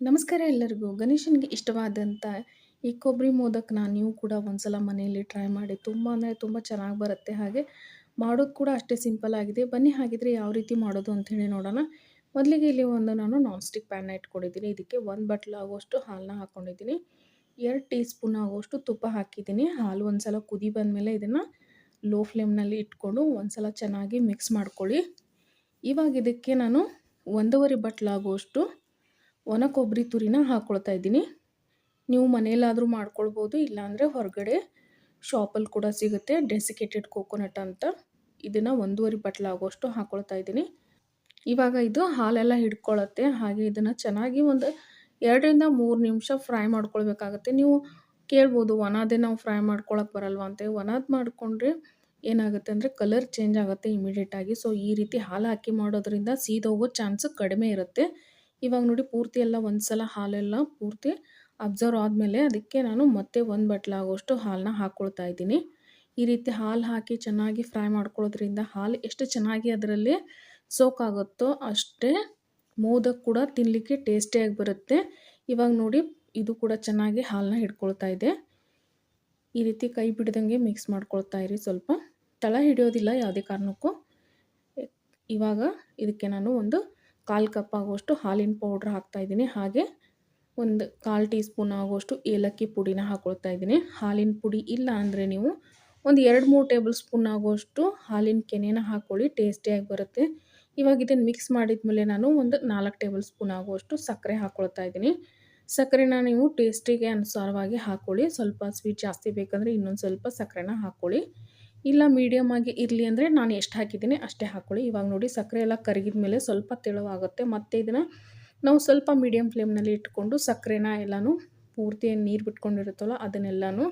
ನಮಸ್ಕಾರ ಎಲ್ಲರಿಗೂ. ಗಣೇಶನಿಗೆ ಇಷ್ಟವಾದಂಥ ಈ ಕೊಬ್ಬರಿ ಮೋದಕನ ನೀವು ಕೂಡ ಒಂದ್ಸಲ ಮನೆಯಲ್ಲಿ ಟ್ರೈ ಮಾಡಿ ತುಂಬ ಅಂದರೆ ತುಂಬ ಚೆನ್ನಾಗಿ ಬರುತ್ತೆ. ಹಾಗೆ ಮಾಡೋದು ಕೂಡ ಅಷ್ಟೇ ಸಿಂಪಲ್ ಆಗಿದೆ. ಬನ್ನಿ ಹಾಗಿದ್ರೆ ಯಾವ ರೀತಿ ಮಾಡೋದು ಅಂಥೇಳಿ ನೋಡೋಣ. ಮೊದಲಿಗೆ ಇಲ್ಲಿ ಒಂದು ನಾನು ನಾನ್ ಸ್ಟಿಕ್ ಪ್ಯಾನ್ನ ಇಟ್ಕೊಂಡಿದ್ದೀನಿ. ಇದಕ್ಕೆ ಒಂದು ಬಟ್ಲು ಆಗುವಷ್ಟು ಹಾಲನ್ನ ಹಾಕ್ಕೊಂಡಿದ್ದೀನಿ ಎರಡು ಟೀ ಸ್ಪೂನ್ ಆಗುವಷ್ಟು ತುಪ್ಪ ಹಾಕಿದ್ದೀನಿ. ಹಾಲು ಒಂದು ಸಲ ಕುದಿ ಬಂದಮೇಲೆ ಇದನ್ನು ಲೋ ಫ್ಲೇಮ್ನಲ್ಲಿ ಇಟ್ಕೊಂಡು ಒಂದು ಸಲ ಚೆನ್ನಾಗಿ ಮಿಕ್ಸ್ ಮಾಡ್ಕೊಳ್ಳಿ. ಇವಾಗ ಇದಕ್ಕೆ ನಾನು ಒಂದೂವರೆ ಬಟ್ಲಾಗುವಷ್ಟು ಒಣ ಕೊಬ್ಬರಿ ತುರಿನ ಹಾಕ್ಕೊಳ್ತಾ ಇದ್ದೀನಿ. ನೀವು ಮನೆಯಲ್ಲಾದರೂ ಮಾಡ್ಕೊಳ್ಬೋದು, ಇಲ್ಲಾಂದರೆ ಹೊರಗಡೆ ಶಾಪಲ್ಲಿ ಕೂಡ ಸಿಗುತ್ತೆ. ಡೆಸಿಕೇಟೆಡ್ ಕೋಕೋನಟ್ ಅಂತ. ಇದನ್ನು ಒಂದೂವರೆ ಆಗೋಷ್ಟು ಹಾಕ್ಕೊಳ್ತಾ ಇದ್ದೀನಿ. ಇವಾಗ ಇದು ಹಾಲೆಲ್ಲ ಹಿಡ್ಕೊಳ್ಳುತ್ತೆ ಹಾಗೆ ಇದನ್ನು ಚೆನ್ನಾಗಿ ಒಂದು ಎರಡರಿಂದ ಮೂರು ನಿಮಿಷ ಫ್ರೈ ಮಾಡ್ಕೊಳ್ಬೇಕಾಗತ್ತೆ. ನೀವು ಕೇಳ್ಬೋದು ಒಣದೇ ನಾವು ಫ್ರೈ ಮಾಡ್ಕೊಳಕ್ಕೆ ಬರಲ್ವ ಅಂತ. ಒಣದು ಮಾಡಿಕೊಂಡ್ರೆ ಏನಾಗುತ್ತೆ ಅಂದರೆ ಕಲರ್ ಚೇಂಜ್ ಆಗುತ್ತೆ ಇಮಿಡಿಯೇಟಾಗಿ ಸೊ ಈ ರೀತಿ ಹಾಲು ಹಾಕಿ ಮಾಡೋದ್ರಿಂದ ಸೀದೋಗೋ ಚಾನ್ಸ್ ಕಡಿಮೆ ಇರುತ್ತೆ. ಇವಾಗ ನೋಡಿ ಪೂರ್ತಿ ಎಲ್ಲ ಒಂದು ಸಲ ಹಾಲೆಲ್ಲ ಪೂರ್ತಿ ಅಬ್ಸರ್ವ್ ಆದಮೇಲೆ ಅದಕ್ಕೆ ನಾನು ಮತ್ತೆ ಒಂದು ಬಟ್ಲಾಗುವಷ್ಟು ಹಾಲನ್ನ ಹಾಕ್ಕೊಳ್ತಾ ಇದ್ದೀನಿ. ಈ ರೀತಿ ಹಾಲು ಹಾಕಿ ಚೆನ್ನಾಗಿ ಫ್ರೈ ಮಾಡ್ಕೊಳ್ಳೋದ್ರಿಂದ ಹಾಲು ಎಷ್ಟು ಚೆನ್ನಾಗಿ ಅದರಲ್ಲಿ ಸೋಕಾಗುತ್ತೋ ಅಷ್ಟೇ ಮೋದಕ್ಕೆ ಕೂಡ ತಿನ್ನಲಿಕ್ಕೆ ಟೇಸ್ಟಿಯಾಗಿ ಬರುತ್ತೆ. ಇವಾಗ ನೋಡಿ ಇದು ಕೂಡ ಚೆನ್ನಾಗಿ ಹಾಲನ್ನ ಹಿಡ್ಕೊಳ್ತಾ ಇದೆ. ಈ ರೀತಿ ಕೈ ಬಿಡ್ದಂಗೆ ಮಿಕ್ಸ್ ಮಾಡ್ಕೊಳ್ತಾ ಇರಿ ಸ್ವಲ್ಪ. ತಳ ಹಿಡಿಯೋದಿಲ್ಲ ಯಾವುದೇ ಕಾರಣಕ್ಕೂ. ಇವಾಗ ಇದಕ್ಕೆ ನಾನು ಒಂದು ಕಾಲು ಕಪ್ ಆಗುವಷ್ಟು ಹಾಲಿನ ಪೌಡ್ರ್ ಹಾಕ್ತಾಯಿದ್ದೀನಿ ಹಾಗೆ ಒಂದು ಕಾಲು ಟೀ ಸ್ಪೂನ್ ಆಗುವಷ್ಟು ಏಲಕ್ಕಿ ಪುಡಿನ ಹಾಕ್ಕೊಳ್ತಾ ಇದ್ದೀನಿ. ಹಾಲಿನ ಪುಡಿ ಇಲ್ಲ ಅಂದರೆ ನೀವು ಒಂದು ಎರಡು ಮೂರು ಟೇಬಲ್ ಸ್ಪೂನ್ ಆಗುವಷ್ಟು ಹಾಲಿನ ಕೆನೆನ ಹಾಕ್ಕೊಳ್ಳಿ ಟೇಸ್ಟಿಯಾಗಿ ಬರುತ್ತೆ. ಇವಾಗ ಇದನ್ನು ಮಿಕ್ಸ್ ಮಾಡಿದ ಮೇಲೆ ನಾನು ಒಂದು ನಾಲ್ಕು ಟೇಬಲ್ ಸ್ಪೂನ್ ಆಗುವಷ್ಟು ಸಕ್ಕರೆ ಹಾಕ್ಕೊಳ್ತಾ ಇದ್ದೀನಿ. ಸಕ್ಕರೆನ ನೀವು ಟೇಸ್ಟಿಗೆ ಅನುಸಾರವಾಗಿ ಹಾಕ್ಕೊಳ್ಳಿ ಸ್ವಲ್ಪ ಸ್ವೀಟ್ ಜಾಸ್ತಿ ಬೇಕಂದರೆ ಇನ್ನೊಂದು ಸ್ವಲ್ಪ ಸಕ್ಕರೆನ ಹಾಕ್ಕೊಳ್ಳಿ ಇಲ್ಲ ಮೀಡಿಯಮ್ ಆಗಿ ಇರಲಿ ಅಂದರೆ ನಾನು ಎಷ್ಟು ಹಾಕಿದ್ದೀನಿ ಅಷ್ಟೇ ಹಾಕ್ಕೊಳ್ಳಿ ಇವಾಗ ನೋಡಿ ಸಕ್ಕರೆ ಎಲ್ಲ ಕರಗಿದ ಮೇಲೆ ಸ್ವಲ್ಪ ತೆಳುವಾಗುತ್ತೆ. ಮತ್ತು ಇದನ್ನು ನಾವು ಸ್ವಲ್ಪ ಮೀಡಿಯಮ್ ಫ್ಲೇಮ್ನಲ್ಲಿ ಇಟ್ಕೊಂಡು ಸಕ್ಕರೆನ ಎಲ್ಲನೂ ಪೂರ್ತಿ ನೀರು ಬಿಟ್ಕೊಂಡಿರುತ್ತಲ್ಲ ಅದನ್ನೆಲ್ಲನೂ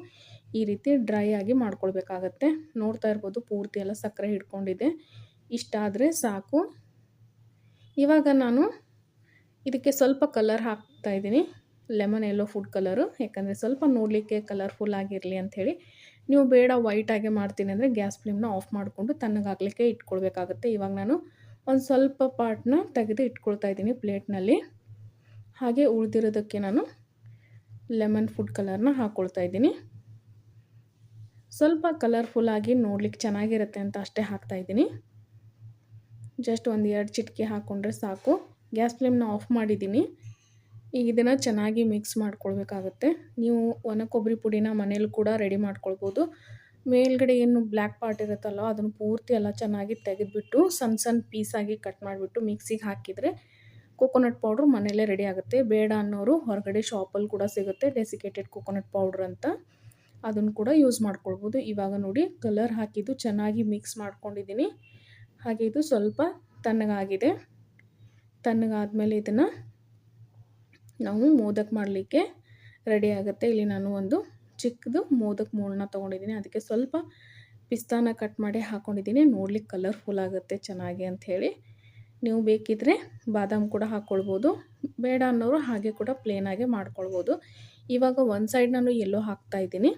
ಈ ರೀತಿ ಡ್ರೈ ಆಗಿ ಮಾಡ್ಕೊಳ್ಬೇಕಾಗತ್ತೆ. ನೋಡ್ತಾ ಇರ್ಬೋದು ಪೂರ್ತಿ ಎಲ್ಲ ಸಕ್ಕರೆ ಹಿಡ್ಕೊಂಡಿದೆ. ಇಷ್ಟಾದರೆ ಸಾಕು. ಇವಾಗ ನಾನು ಇದಕ್ಕೆ ಸ್ವಲ್ಪ ಕಲರ್ ಹಾಕ್ತಾಯಿದ್ದೀನಿ ಲೆಮನ್ ಎಲ್ಲೋ ಫುಡ್ ಕಲರು ಯಾಕಂದರೆ ಸ್ವಲ್ಪ ನೋಡಲಿಕ್ಕೆ ಕಲರ್ಫುಲ್ ಆಗಿರಲಿ ಅಂಥೇಳಿ ನೀವು ಬೇಡ ವೈಟಾಗೆ ಮಾಡ್ತೀನಿ ಅಂದರೆ ಗ್ಯಾಸ್ ಫ್ಲೇಮ್ನ ಆಫ್ ಮಾಡಿಕೊಂಡು ತಣ್ಣಗಾಗಲಿಕ್ಕೆ ಇಟ್ಕೊಳ್ಬೇಕಾಗುತ್ತೆ. ಇವಾಗ ನಾನು ಒಂದು ಸ್ವಲ್ಪ ಪಾರ್ಟ್ನ ತೆಗೆದು ಇಟ್ಕೊಳ್ತಾ ಇದ್ದೀನಿ ಪ್ಲೇಟ್ನಲ್ಲಿ ಹಾಗೆ ಉಳಿದಿರೋದಕ್ಕೆ ನಾನು ಲೆಮನ್ ಫುಡ್ ಕಲರ್ನ ಹಾಕ್ಕೊಳ್ತಾ ಇದ್ದೀನಿ. ಸ್ವಲ್ಪ ಕಲರ್ಫುಲ್ಲಾಗಿ ನೋಡ್ಲಿಕ್ಕೆ ಚೆನ್ನಾಗಿರುತ್ತೆ ಅಂತ ಅಷ್ಟೇ ಹಾಕ್ತಾಯಿದ್ದೀನಿ ಜಸ್ಟ್ ಒಂದು ಎರಡು ಚಿಟಿಕೆ ಹಾಕ್ಕೊಂಡ್ರೆ ಸಾಕು. ಗ್ಯಾಸ್ ಫ್ಲೇಮ್ನ ಆಫ್ ಮಾಡಿದ್ದೀನಿ. ಈಗ ಇದನ್ನು ಚೆನ್ನಾಗಿ ಮಿಕ್ಸ್ ಮಾಡ್ಕೊಳ್ಬೇಕಾಗುತ್ತೆ. ನೀವು ಒಣ ಕೊಬ್ಬರಿ ಪುಡಿನ ಮನೇಲಿ ಕೂಡ ರೆಡಿ ಮಾಡ್ಕೊಳ್ಬೋದು. ಮೇಲ್ಗಡೆ ಏನು ಬ್ಲ್ಯಾಕ್ ಪಾರ್ಟ್ ಇರುತ್ತಲ್ಲ, ಅದನ್ನು ಪೂರ್ತಿ ಎಲ್ಲ ಚೆನ್ನಾಗಿ ತೆಗೆದುಬಿಟ್ಟು ಸಣ್ಣ ಸಣ್ಣ ಪೀಸಾಗಿ ಕಟ್ ಮಾಡಿಬಿಟ್ಟು ಮಿಕ್ಸಿಗೆ ಹಾಕಿದರೆ ಕೋಕೋನಟ್ ಪೌಡ್ರ್ ಮನೆಯಲ್ಲೇ ರೆಡಿ ಆಗುತ್ತೆ. ಬೇಡ ಅನ್ನೋರು ಹೊರಗಡೆ ಶಾಪಲ್ಲಿ ಕೂಡ ಸಿಗುತ್ತೆ ಡೆಸಿಕೇಟೆಡ್ ಕೋಕೋನಟ್ ಪೌಡ್ರ್ ಅಂತ. ಅದನ್ನು ಕೂಡ ಯೂಸ್ ಮಾಡ್ಕೊಳ್ಬೋದು. ಇವಾಗ ನೋಡಿ ಕಲರ್ ಹಾಕಿದ್ದು ಚೆನ್ನಾಗಿ ಮಿಕ್ಸ್ ಮಾಡ್ಕೊಂಡಿದ್ದೀನಿ. ಹಾಗೆ ಇದು ಸ್ವಲ್ಪ ತಣ್ಣಗಾಗಿದೆ. ತಣ್ಣಗಾದ್ಮೇಲೆ ಇದನ್ನು ನಾವು ಮೋದಕ ಮಾಡಲಿಕ್ಕೆ ರೆಡಿ ಆಗುತ್ತೆ. ಇಲ್ಲಿ ನಾನು ಒಂದು ಚಿಕ್ಕದು ಮೋದಕ ಮೂಳನ್ನ ತೊಗೊಂಡಿದ್ದೀನಿ. ಅದಕ್ಕೆ ಸ್ವಲ್ಪ ಪಿಸ್ತಾನ ಕಟ್ ಮಾಡಿ ಹಾಕ್ಕೊಂಡಿದ್ದೀನಿ ನೋಡ್ಲಿಕ್ಕೆ ಕಲರ್ಫುಲ್ ಆಗುತ್ತೆ, ಚೆನ್ನಾಗಿ ಅಂಥೇಳಿ ನೀವು ಬೇಕಿದ್ದರೆ ಬಾದಾಮಿ ಕೂಡ ಹಾಕ್ಕೊಳ್ಬೋದು ಬೇಡ ಅನ್ನೋರು ಹಾಗೆ ಕೂಡ ಪ್ಲೇನಾಗೆ ಮಾಡ್ಕೊಳ್ಬೋದು. ಇವಾಗ ಒಂದು ಸೈಡ್ ನಾನು ಎಲ್ಲೋ ಹಾಕ್ತಾಯಿದ್ದೀನಿ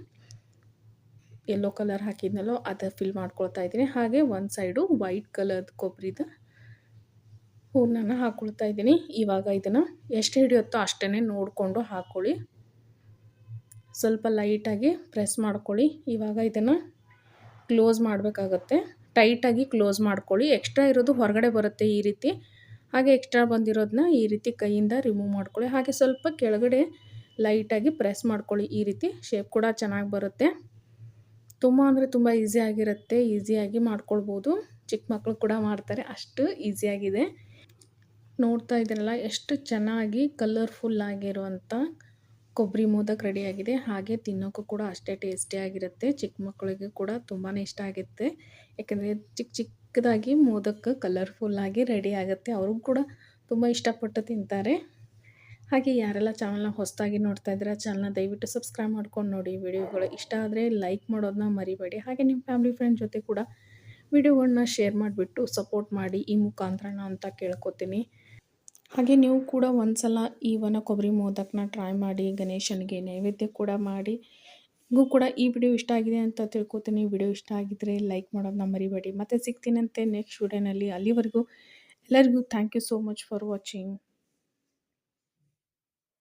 ಎಲ್ಲೋ ಕಲರ್ ಹಾಕಿದ್ನಲ್ಲೋ, ಅದು ಫಿಲ್ ಮಾಡ್ಕೊಳ್ತಾ ಇದ್ದೀನಿ. ಹಾಗೆ ಒಂದು ಸೈಡು ವೈಟ್ ಕಲರ್ದು ಕೊಬ್ಬರಿದ ಹೂರ್ಣನ ಹಾಕೊಳ್ತಾ ಇದ್ದೀನಿ. ಇವಾಗ ಇದನ್ನು ಎಷ್ಟು ಹಿಡಿಯುತ್ತೋ ಅಷ್ಟೇ ನೋಡಿಕೊಂಡು ಹಾಕ್ಕೊಳ್ಳಿ ಸ್ವಲ್ಪ ಲೈಟಾಗಿ ಪ್ರೆಸ್ ಮಾಡ್ಕೊಳ್ಳಿ. ಇವಾಗ ಇದನ್ನು ಕ್ಲೋಸ್ ಮಾಡಬೇಕಾಗತ್ತೆ. ಟೈಟಾಗಿ ಕ್ಲೋಸ್ ಮಾಡ್ಕೊಳ್ಳಿ. ಎಕ್ಸ್ಟ್ರಾ ಇರೋದು ಹೊರಗಡೆ ಬರುತ್ತೆ ಈ ರೀತಿ. ಹಾಗೆ ಎಕ್ಸ್ಟ್ರಾ ಬಂದಿರೋದನ್ನ ಈ ರೀತಿ ಕೈಯಿಂದ ರಿಮೂವ್ ಮಾಡ್ಕೊಳ್ಳಿ. ಹಾಗೆ ಸ್ವಲ್ಪ ಕೆಳಗಡೆ ಲೈಟಾಗಿ ಪ್ರೆಸ್ ಮಾಡ್ಕೊಳ್ಳಿ. ಈ ರೀತಿ ಶೇಪ್ ಕೂಡ ಚೆನ್ನಾಗಿ ಬರುತ್ತೆ. ತುಂಬ ಅಂದರೆ ತುಂಬ ಈಸಿಯಾಗಿರುತ್ತೆ ಈಸಿಯಾಗಿ ಮಾಡ್ಕೊಳ್ಬೋದು. ಚಿಕ್ಕ ಮಕ್ಕಳು ಕೂಡ ಮಾಡ್ತಾರೆ. ಅಷ್ಟು ಈಸಿಯಾಗಿದೆ ನೋಡ್ತಾ ಇದ್ದೀರಲ್ಲ ಎಷ್ಟು ಚೆನ್ನಾಗಿ ಕಲರ್ಫುಲ್ ಆಗಿರುವಂಥ ಕೊಬ್ಬರಿ ಮೋದಕ್ ರೆಡಿಯಾಗಿದೆ ಹಾಗೆ ತಿನ್ನೋಕ್ಕೂ ಕೂಡ ಅಷ್ಟೇ ಟೇಸ್ಟಿಯಾಗಿರುತ್ತೆ ಚಿಕ್ಕ ಮಕ್ಕಳಿಗೆ ಕೂಡ ತುಂಬಾ ಇಷ್ಟ ಆಗುತ್ತೆ. ಯಾಕಂದರೆ ಚಿಕ್ಕ ಚಿಕ್ಕದಾಗಿ ಮೋದಕ್ ಕಲರ್ಫುಲ್ಲಾಗಿ ರೆಡಿ ಆಗುತ್ತೆ. ಅವ್ರಿಗೂ ಕೂಡ ತುಂಬ ಇಷ್ಟಪಟ್ಟು ತಿಂತಾರೆ. ಹಾಗೆ ಯಾರೆಲ್ಲ ಚಾನಲ್ನ ಹೊಸದಾಗಿ ನೋಡ್ತಾ ಇದ್ದೀರಾ ಚಾನಲ್ನ ದಯವಿಟ್ಟು ಸಬ್ಸ್ಕ್ರೈಬ್ ಮಾಡ್ಕೊಂಡು ನೋಡಿ. ವಿಡಿಯೋಗಳು ಇಷ್ಟ ಆದರೆ ಲೈಕ್ ಮಾಡೋದನ್ನ ಮರಿಬೇಡಿ. ಹಾಗೆ ನಿಮ್ಮ ಫ್ಯಾಮಿಲಿ ಫ್ರೆಂಡ್ ಜೊತೆ ಕೂಡ ವಿಡಿಯೋಗಳನ್ನ ಶೇರ್ ಮಾಡಿಬಿಟ್ಟು ಸಪೋರ್ಟ್ ಮಾಡಿ ಈ ಮುಖಾಂತರನ ಅಂತ ಕೇಳ್ಕೊತೀನಿ. ಹಾಗೆ ನೀವು ಕೂಡ ಒಂದು ಸಲ ಈ ವನ ಕೊಬ್ಬರಿ ಮೋದಕನ ಟ್ರೈ ಮಾಡಿ, ಗಣೇಶನಿಗೆ ನೈವೇದ್ಯ ಕೂಡ ಮಾಡಿ. ನಿಮಗೂ ಕೂಡ ಈ ವಿಡಿಯೋ ಇಷ್ಟ ಆಗಿದೆ ಅಂತ ತಿಳ್ಕೊತೀನಿ. ವಿಡಿಯೋ ಇಷ್ಟ ಆಗಿದ್ದರೆ ಲೈಕ್ ಮಾಡೋದನ್ನ ಮರಿಬೇಡಿ. ಮತ್ತೆ ಸಿಗ್ತೀನಂತೆ ನೆಕ್ಸ್ಟ್ ವಿಡಿಯೋನಲ್ಲಿ ಅಲ್ಲಿವರೆಗೂ ಎಲ್ಲರಿಗೂ thank you so much for watching